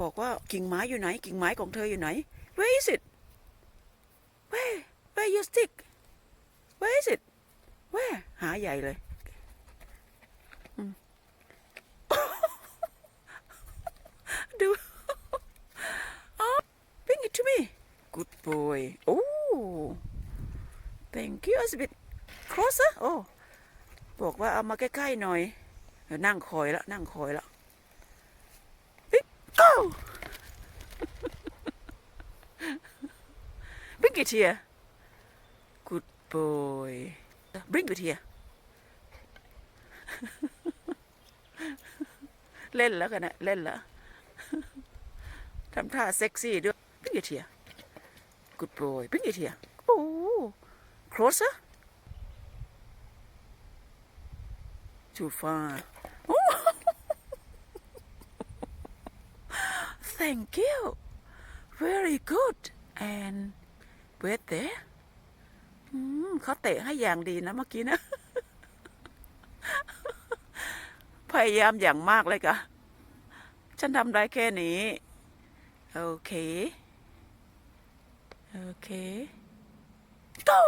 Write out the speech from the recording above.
บอกว่ากิ่งไม้อยู่ไหน กิ่งไม้ของเธออยู่ไหน Where is it Where Where your stick Where is it Where หาใหญ่เลยอืมดู oh bring it to me good boy oh thank you it's a bit closer oh บอกว่าเอามาใกล้ๆหน่อยเดี๋ยวนั่งคอยแล้วนั่งคอยแล้ว Go! Bring it here. Good boy. Bring it here. เล่นแล้วกันนะเล่นแล้วทำท่าเซ็กซี่ด้วย Bring it here. Good boy. Bring it here. Oh, closer. Too far. Oh. Thank you. Very good. And wait there. เขาเตะให้อย่างดีนะเมื่อกี้นะ พยายามอย่างมากเลยกะฉันทำได้แค่นี้ โอเค โอเค go